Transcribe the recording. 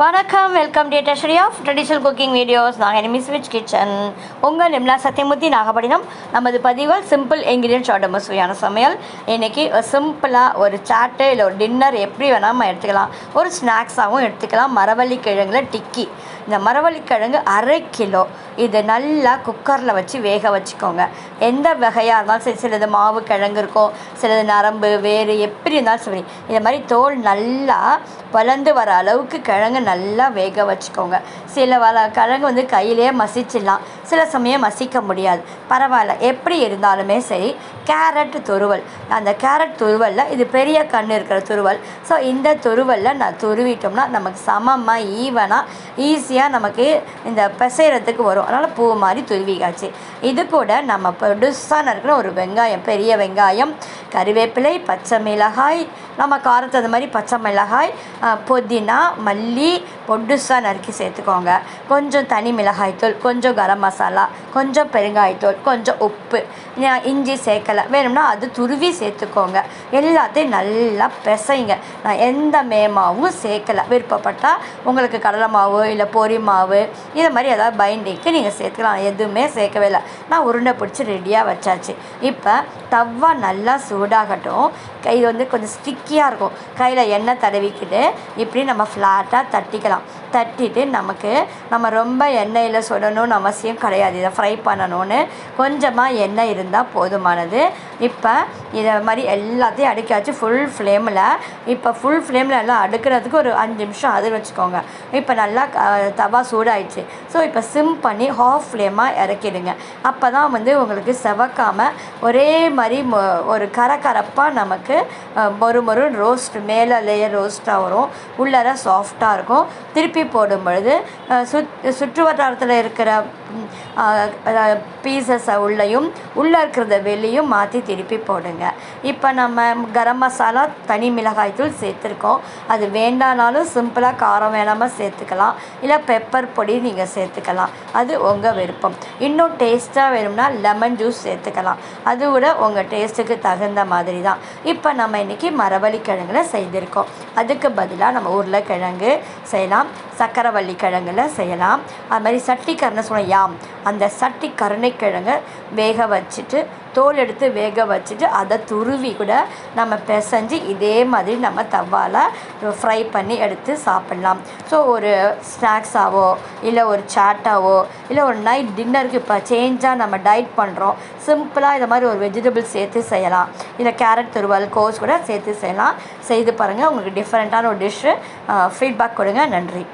வணக்கம் welcome to treasury of traditional cooking videos நாங்கள் எனிமி விச் கிச்சன் உங்கள் நிம்லா சத்தியமூர்த்தி நாகப்பட்டினம். நமது பதிவுகள் சிம்பிள் இன்கிரியன்ஸ் உடம்பு சுவையான சமையல். இன்றைக்கி சிம்பிளாக ஒரு சாட்டு இல்லை ஒரு டின்னர் எப்படி வேணால் நம்ம எடுத்துக்கலாம். ஒரு ஸ்நாக்ஸாகவும் எடுத்துக்கலாம். மரவள்ளி கிழங்குல டிக்கி. இந்த மரவள்ளிக்கிழங்கு அரை கிலோ. இது நல்லா குக்கரில் வச்சு வேக வச்சுக்கோங்க. எந்த வகையாக இருந்தாலும் சரி சிலது மாவு கிழங்கு இருக்கும் சிலது நரம்பு வேறு எப்படி இருந்தாலும் சரி. இந்த மாதிரி தோல் நல்லா வளர்ந்து வர அளவுக்கு கிழங்கு நல்லா வேக வச்சுக்கோங்க. சில வள கிழங்கு வந்து கையிலேயே மசிச்சிடலாம். சில சமயம் மசிக்க முடியாது. பரவாயில்ல. எப்படி இருந்தாலுமே சரி கேரட் துருவல். அந்த கேரட் துருவலில் இது பெரிய கண் இருக்கிற துருவல். ஸோ இந்த துருவலில் நான் துருவிட்டோம்னா நமக்கு சமமாக ஈவனாக ஈஸியாக நமக்கு இந்த பிசைறதுக்கு வரும். அதனால் பூ மாதிரி துருவிக்காச்சு இது கூட நம்ம பெருசாக இருக்கிற ஒரு வெங்காயம் பெரிய வெங்காயம் கருவேப்பிலை பச்சை மிளகாய் நம்ம காரத்து அந்த மாதிரி பச்சை மிளகாய் புதினா மல்லி பொடுசாக நறுக்கி சேர்த்துக்கோங்க. கொஞ்சம் தனி மிளகாய்த்தூள் கொஞ்சம் கரம் மசாலா கொஞ்சம் பெருங்காயத்தூள் கொஞ்சம் உப்பு இஞ்சி சேர்க்க சேர்க்கலை வேணும்னா அது துருவி சேர்த்துக்கோங்க. எல்லாத்தையும் நல்லா பிசைங்க. நான் எந்த மேமாவும் சேர்க்கலை. விருப்பப்பட்டால் உங்களுக்கு கடலை மாவு இல்லை பொரி மாவு இது மாதிரி ஏதாவது பைண்டிங்க்கு நீங்கள் சேர்த்துக்கலாம். எதுவுமே சேர்க்கவே இல்லை. நான் உருண்டை பிடிச்சி ரெடியாக வச்சாச்சு. இப்போ தவா நல்லா சூடாகட்டும். கை வந்து கொஞ்சம் ஸ்டிக்கியாக இருக்கும். கையில் எண்ணெய் தடவிக்கிட்டு இப்படி நம்ம ஃப்ளாட்டாக தட்டிக்கலாம். தட்டிட்டு நமக்கு நம்ம ரொம்ப எண்ணெயில் சுடணும்னு அவசியம் கிடையாது. இதை ஃப்ரை பண்ணணும்னு கொஞ்சமாக எண்ணெய் இருந்தால் போதுமானது. இப்போ இதை மாதிரி எல்லாத்தையும் அடுக்காச்சு ஃபுல் ஃப்ளேமில் இப்போ ஃபுல் ஃப்ளேமில் எல்லாம் அடுக்கிறதுக்கு ஒரு அஞ்சு நிமிஷம் அது வச்சுக்கோங்க. இப்போ நல்லா தவா சூடாயிடுச்சு. ஸோ இப்போ சிம் பண்ணி ஹாஃப் ஃப்ளேமாக இறக்கிடுங்க. அப்போ தான் வந்து உங்களுக்கு செவக்காமல் ஒரே மாதிரி ஒரு கரகரப்பாக நமக்கு மொறு மொறு ரோஸ்ட் மேலே லேயர் ரோஸ்ட்டாக வரும். உள்ளார சாஃப்டாக இருக்கும். திருப்பி போடும் பொழுது சுத் சுற்று வட்டாரத்தில் இருக்கிற பீசஸை உள்ளேயும் உள்ளே இருக்கிறத வெளியும் மாற்றி திருப்பி போடுங்க. இப்போ நம்ம கரம் மசாலா தனி மிளகாய்த்தூள் சேர்த்துருக்கோம். அது வேண்டானாலும் சிம்பிளாக காரம் வேணாமல் சேர்த்துக்கலாம். இல்லை பெப்பர் பொடி நீங்கள் சேர்த்துக்கலாம். அது உங்கள் விருப்பம். இன்னும் டேஸ்ட்டாக வேணும்னா லெமன் ஜூஸ் சேர்த்துக்கலாம். அது கூட உங்கள் டேஸ்ட்டுக்கு தகுந்த மாதிரி தான் இப்போ நம்ம இன்றைக்கி மரவள்ளி கிழங்குல செய்திருக்கோம். அதுக்கு பதிலாக நம்ம உருளைக்கிழங்கு செய்யலாம். சக்கரவள்ளி கிழங்குல செய்யலாம். அது மாதிரி சட்டி கருணை சொன்ன யாம். அந்த சட்டி கருணைக்கிழங்கை வேக வச்சுட்டு தோல் எடுத்து வேக வச்சுட்டு அதை துருவி கூட நம்ம பிசைஞ்சு இதே மாதிரி நம்ம தவால ஃப்ரை பண்ணி எடுத்து சாப்பிட்லாம். ஸோ ஒரு ஸ்நாக்ஸாவோ இல்லை ஒரு சாட்டாவோ இல்லை ஒரு நைட் டின்னருக்கு இப்போ சேஞ்சாக நம்ம டயட் பண்ணுறோம் சிம்பிளாக இந்த மாதிரி ஒரு வெஜிடபிள் சேர்த்து செய்யலாம். இல்லை கேரட் துருவல் கோஸ் கூட சேர்த்து செய்யலாம். செய்து பாருங்கள் உங்களுக்கு டிஃப்ரெண்ட்டான ஒரு டிஷ்ஷு ஃபீட்பேக் கொடுங்க. நன்றி.